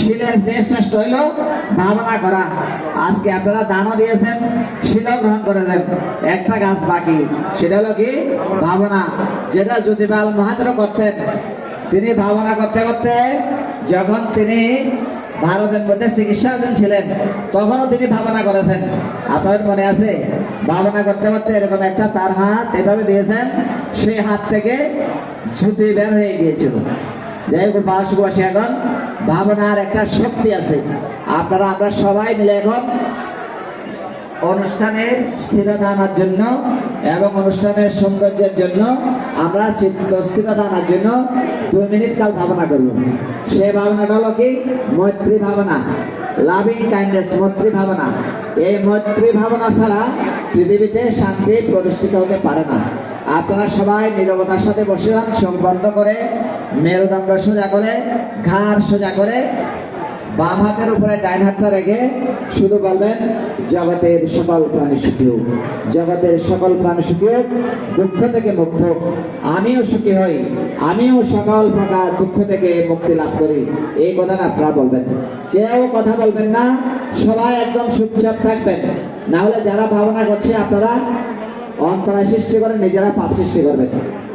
শিলের যে শ্রেষ্ঠ হইল ভাবনা করা। আজকে আপনারা দানও দিয়েছেন, শিলও গ্রহণ করেছেন। একটা গাছ বাকি, সেটা হলো কি? ভাবনা। যেটা জ্যোতিপাল মহাতের করতেন, তিনি ভাবনা করতে করতে যখন তিনি ভারতের মধ্যে চিকিৎসাধীন ছিলেন, তখনও তিনি ভাবনা করেছেন। আপনাদের মনে আছে? ভাবনা করতে করতে এরকম একটা তার হাত এভাবে দিয়েছেন, সেই হাত থেকে জুতি বের হয়ে গিয়েছিল। যাই হোক বাসবাসী এখন। ভাবনার একটা শক্তি আছে। আপনারা, আমরা সবাই মিলে এখন অনুষ্ঠানের স্থিরতা আনার জন্য এবং অনুষ্ঠানের সৌন্দর্যের জন্য আমরা স্থিরতা আনার জন্য দুই মিনিট কাল ভাবনা করব। সেই ভাবনাটা হলো কি? মৈত্রী ভাবনা। লাভিং কাইন্ডনেস মৈত্রী ভাবনা। এই মৈত্রী ভাবনা ছাড়া পৃথিবীতে শান্তি প্রতিষ্ঠিত হতে পারে না। আপনারা সবাই নিরবতার সাথে বসে যান, চোখ বন্ধ করে মেরুদণ্ড সোজা করে, ঘাড় সোজা করে, বাম হাতের উপরে ডাইন হাতটা রেখে শুধু বলবেন, জগতের সকল প্রাণী সুখী জগতের সকল প্রাণী সুখী দুঃখ থেকে মুক্ত। আমিও সুখী হই, আমিও সকল প্রকার দুঃখ থেকে মুক্তি লাভ করি। এই কথাটা আপনারা বলবেন। কেউ কথা বলবেন না, সবাই একদম চুপচাপ থাকবেন। না হলে যারা ভাবনা করছে, আপনারা অন্তরায় সৃষ্টি করে, নিজেরা পাপ সৃষ্টি করবেন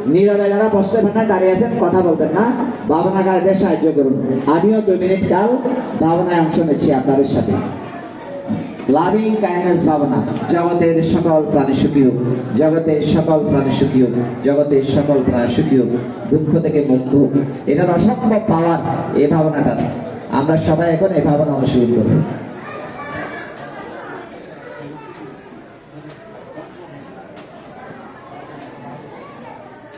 নীরবে যারা বসতে পারেন না দাঁড়িয়ে আছেন, কথা বলবেন না। ভাবনাকারীদের সাহায্য করুন। আমিও দুই মিনিট কাল ভাবনায় অংশ নিচ্ছি আপনাদের সাথে। লাভিং কাইন্ডনেস ভাবনা। জগতের সকল প্রাণী সুখী হোক। জগতের সকল প্রাণী সুখী হোক। জগতের সকল প্রাণী সুখী হোক। দুঃখ থেকে মুক্ত হোক। এটার অসম্ভব পাওয়ার এই ভাবনাটা। আমরা সবাই এখন এই ভাবনা অনুশীলন করব।